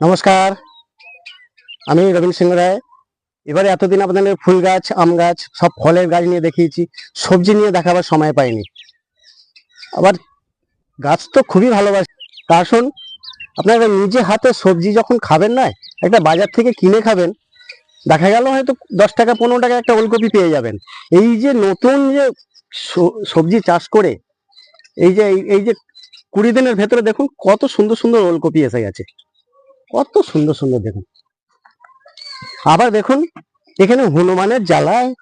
নমস্কার, আমি রবীন্দ্র সিংহ রায়। এবারে এতদিন আপনাদের ফুল গাছ, আম গাছ, সব ফলের গাছ নিয়ে দেখিয়েছি, সবজি নিয়ে দেখাবার সময় পাইনি। আবার গাছ তো খুবই ভালোবাসি। তা আসুন আপনারা নিজে হাতে সবজি যখন খাবেন না, একটা বাজার থেকে কিনে খাবেন, দেখা গেল হয়তো দশ টাকা, পনেরো টাকা একটা ওলকপি পেয়ে যাবেন। এই যে নতুন যে সবজি চাষ করে, এই যে এই যে কুড়ি দিনের ভেতরে দেখুন কত সুন্দর সুন্দর ওলকপি এসে গেছে। কত সুন্দর সুন্দর দেখুন। আবার দেখুন, এখানে হনুমানের জ্বালায়,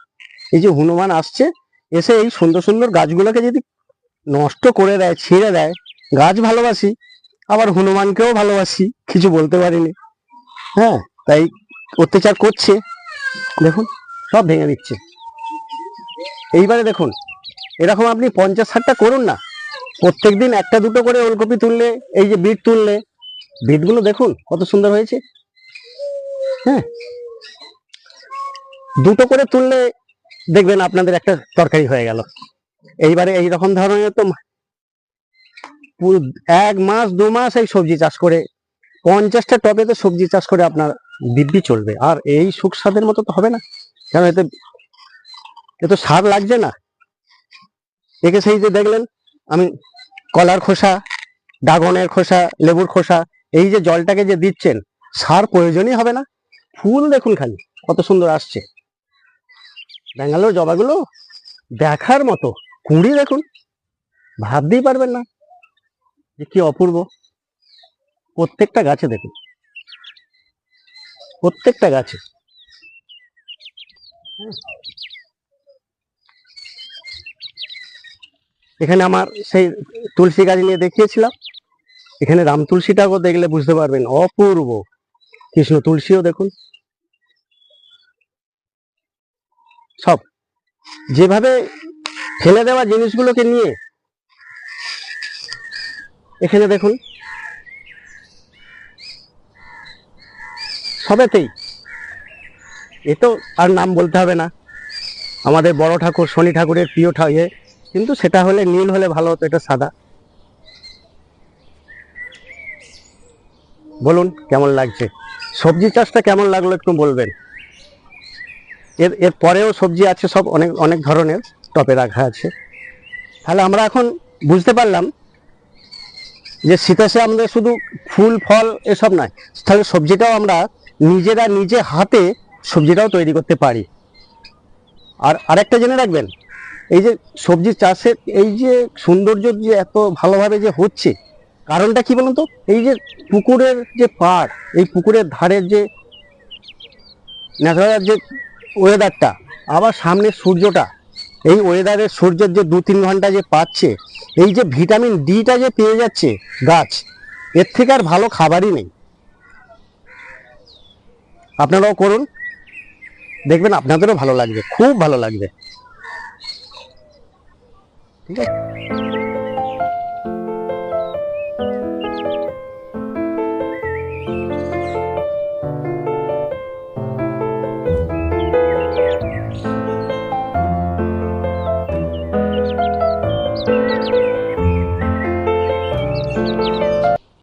এই যে হনুমান আসছে, এসে এই সুন্দর সুন্দর গাছগুলোকে যদি নষ্ট করে দেয়, ছিঁড়ে দেয়, গাছ ভালোবাসি, আবার হনুমানকেও ভালোবাসি, কিছু বলতে পারিনি। হ্যাঁ তাই অত্যাচার করছে। দেখুন, সব ভেঙে দিচ্ছে। এইবারে দেখুন, এরকম আপনি পঞ্চাশ ষাটটা করুন না। প্রত্যেকদিন একটা দুটো করে ওলকপি তুললে, এই যে বিট তুললে, বিটগুলো দেখুন কত সুন্দর হয়েছে। হ্যাঁ। দুটো করে তুললে দেখবেন আপনাদের একটা তরকারি হয়ে গেল। এইবারে এই রকম ধরনের তো এক মাস, দু মাস এই সবজি চাষ করে, পঞ্চাশটা টবেতে সবজি চাষ করে আপনার দিব্যি চলবে। আর এই সুখ স্বাদের মতো তো হবে না। কেন এতে এ তো সার লাগছে না। একে সেই যে দেখলেন আমি কলার খোসা, ড্রাগনের খোসা, লেবুর খোসা, এই যে জলটাকে যে দিচ্ছেন, সার প্রয়োজনই হবে না। ফুল দেখুন খালি, কত সুন্দর আসছে। ব্যাঙ্গালোর জবাগুলো দেখার মতো, কুড়ি দেখুন, ভাবতেই পারবেন না যে কি অপূর্ব। প্রত্যেকটা গাছে দেখুন, প্রত্যেকটা গাছে। হ্যাঁ। এখানে আমার সেই তুলসী গাছ নিয়ে দেখিয়েছিলাম। এখানে রাম তুলসীটাকেও দেখলে বুঝতে পারবেন, অপূর্ব। কৃষ্ণ তুলসীও দেখুন। সব। যেভাবে ফেলে দেওয়া জিনিসগুলোকে নিয়ে এখানে দেখুন। সবেতেই। এ তো আর নাম বলতে হবে না। আমাদের বড় ঠাকুর, শনি ঠাকুরের প্রিয় ঠা ইয়ে কিন্তু সেটা হলে নীল হলে ভালো হতো, এটা সাদা। বলুন, কেমন লাগছে? সবজি চাষটা কেমন লাগল একটু বলবেন? এর এর পরেও সবজি আছে, সব অনেক অনেক ধরনের, টপে রাখা আছে। তাহলে আমরা এখন বুঝতে পারলাম যে শীতাশে আমাদের শুধু ফুল, ফল এসব নয়, তাহলে সবজিটাও আমরা নিজেরা নিজে হাতে সবজিটাও তৈরি করতে পারি। আর আরেকটা জেনে রাখবেন এই যে সবজি চাষের এই যে সৌন্দর্য যে এত ভালোভাবে যে হচ্ছে, কারণটা কি বলুন তো? এই যে পুকুরের যে পাড়, এই পুকুরের ধারের যে ন্যাচারাল যে ওয়েদারটা আবার সামনে সূর্যটা, এই ওয়েদারের সূর্যের যে দু তিন ঘণ্টা যে পাচ্ছে, এই যে ভিটামিন ডিটা যে পেয়ে যাচ্ছে গাছ, এর থেকে আর ভালো খাবারই নেই। আপনারাও করুন। দেখবেন আপনাদেরও ভালো লাগবে, খুব ভালো লাগবে। ঠিক আছে